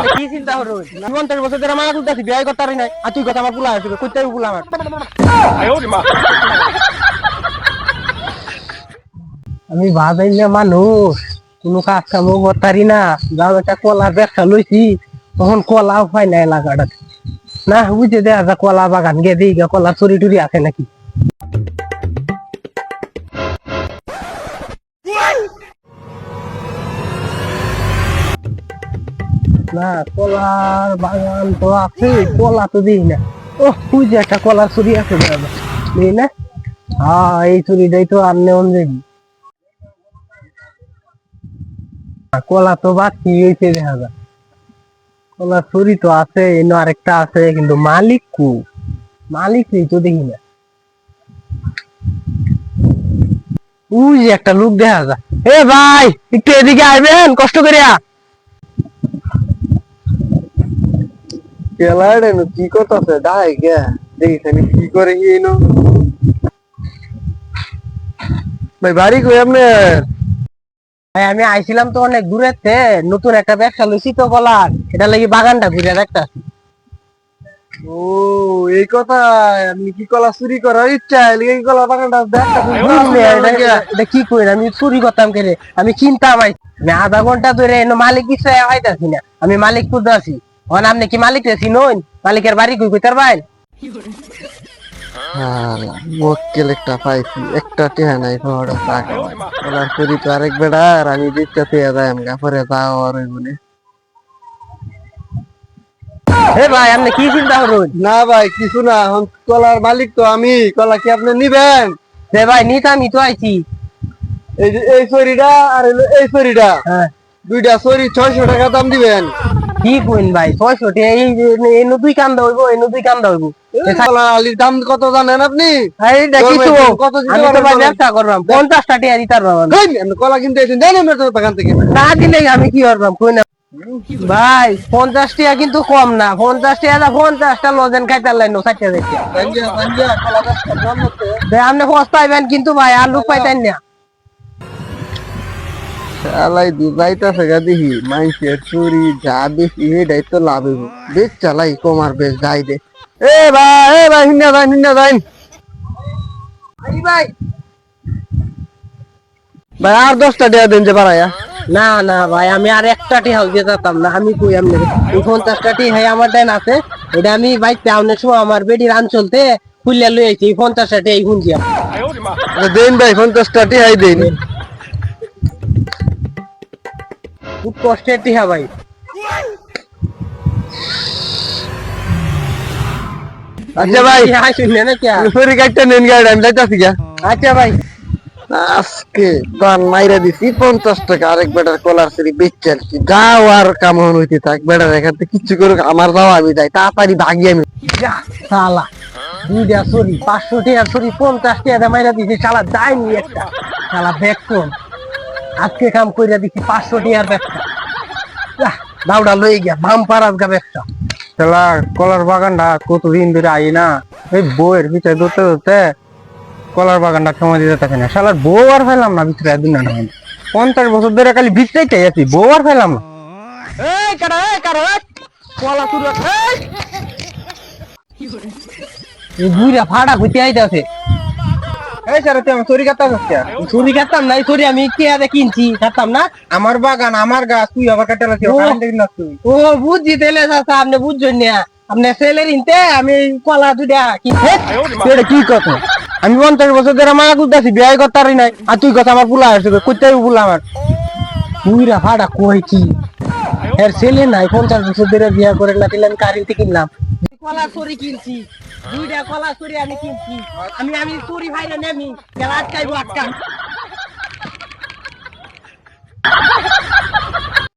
আমি কি চিন্তা করো পঞ্চাশ বছর ধরে মানা বিয়ে করতে পারি নাই। আর তুই কথা আমার পুলা আসবে কইতে পুলা আমার। আমি ভাবাই না মানুষ কোনো কাজ কামও করতারি না। যাও একটা কলার ব্যবসা লইছি তখন কলাও পাই না এলাকাটা না বুঝে দেয়া যা কলা বাগান গিয়ে দিই গা কলা চুরি টুরি আছে নাকি? না, কলার বাগান তো আছে কলা তো দিই না। ও বুঝে একটা কলার আছে না? এই তো আর কলা তো বাকি হয়েছে তো আছে, এনে আরেকটা আছে, কিন্তু মালিক কু? মালিক তো দেখি না। উই যে একটা লোক দেখা যায় এ ভাই, একটু এদিকে আইবেন, কষ্ট করিয়া। কেলাড়ে নো কি করতেছে? ডাই গে। দেখি কি করে ভাই বাড়ি কই আপনি ভাই আমি আইছিলাম তো অনেক দূরেতে নতুন একটা ব্যবসা লইছি তো কলার এটা লাগি বাগানটা ঘুরে একটা ও এই কথা আপনি কি কলা চুরি করার ইচ্ছা? কি কলা বাগানটা দেখা এটা কি কই আমি চুরি করতাম কে রে? আমি কিনতাম আই আমি আধা ঘণ্টা ধরে মালিক কিছু আইতাছি না। আমি মালিক খুঁজে আছি এখন আপনি কি মালিক রেছি নইন মালিকের বাড়ি কই কইতার ভাই মক্কেল একটা পাইছি একটা টেহা নাই টাকা চুরি তো আরেক বেড়া আর আমি দিতে পেয়ে যাই আমি পরে যাও আর ওই বলে হে ভাই আপনি কি চিন্তা করুন? না ভাই কিছু না কলার মালিক তো আমি কলা কি আপনি নিবেন? হে ভাই নিতামই তো আইছি। এই এই আর এই চুরিটা হ্যাঁ। দুইটা চুরি ছয়শো টাকা দাম দিবেন। কি কইন ভাই ছয়শো টাকা এই এই দুই কান্দা হইব এই দুই কান্দা হইব। আলির দাম কত জানেন আপনি? কত আমি তো ভাই ব্যবসা করলাম পঞ্চাশটা টাকা কলা কিনতে জানেন না তো বাগান থেকে। না দিলে আমি কি করলাম কই না ভাই পঞ্চাশ টাকা কিন্তু কম না পঞ্চাশ টাকা পঞ্চাশটা লজেন খাইতে লাইন দাম হচ্ছে। আপনি খোঁজ পাইবেন কিন্তু ভাই আর লোক পাইতেন না। শালাই দুবাইতাছে গা দেখি মাইসের চুরি যা বেশি এটাই তো লাভ হইব। বেশ চালাই কমার বেশ যাই দে। এ ভাই এ ভাই হিন্না যাই হিন্না যাই ভাই। ভাই আর দশটা দেয়া দেন যে বাড়াইয়া না না ভাই আমি আর একটা টি হাউস দিয়ে যেতাম না আমি কই আমি এই পঞ্চাশটা টি হাই আমার দেন আছে এটা আমি বাইক টাউনের সময় আমার বেডির আঞ্চলতে খুললে লই আইছি এই পঞ্চাশটা টি এই শুনছি আমি। আচ্ছা, দেন ভাই পঞ্চাশটা টিহাই দেন। খুব কষ্টের টিহা ভাই। আচ্ছা ভাই কি আর? নেন গাড়ি আমি যাইতাছি গা। আচ্ছা ভাই। আজকে দান মাইরা দিছি পঞ্চাশ টাকা আরেক বেটার কলার সিঁড়ি বেচে আনছি যাও আর কাম হন হইতে থাক বেটার এখান থেকে কিচ্ছু করুক আমার যাও আমি যাই তাড়াতাড়ি ভাগি আমি। শালা দুইটা সরি পাঁচশো টাকা সরি পঞ্চাশ টাকা মাইরা দিছি শালা যায়নি একটা। শালা দেখুন আজকে কাম কইরা দিছি পাঁচশো টাকার ব্যবসা দাউডা লই গিয়া বাম পারাস গা ব্যবসা শালা কলার বাগানটা কতদিন ধরে আই না? এই বউয়ের পিছনে ধরতে ধরতে কলার বাগানটা সময় দিতে থাকে না। শালার বউ আর ফেলাম না ভিতরে একদিন না। পঞ্চাশ বছর ধরে খালি ভিতরেই আছি বউ আর ফেলাম না। এই কারা এই কারা এই! কলা তুই এই! এই বুইরা ফাড়া ঘুরতে আইতাছে। এই স্যার তুই আমার চুরি কাটা যাচ্ছে চুরি খাতাম না চুরি আমি কিনছি না। আমার বাগান আমার গাছ তুই আবার কাটা ও। বুঝছি তেলে চাচা আপনি বুঝছেন না। আপনি সেলের ইনতে আমি কলা দুটা এটা কি কথা? আমি পঞ্চাশ বছর ধরে মানা করতেছি বিয়ে করতে পারি নাই। আর তুই কথা আমার পুলা আসবে করতে পুলা আমার। বুইরা ফাড়া কই কি? এর ছেলে নাই পঞ্চাশ বছর ধরে বিয়া করে না দিলে আমি কিনলাম। কলা চুরি কিনছি। দুইটা কলা চুরি আমি কিনছি। আমি আমি চুরি ভাইরে নেমি। গেলা আটকাইবো আটকা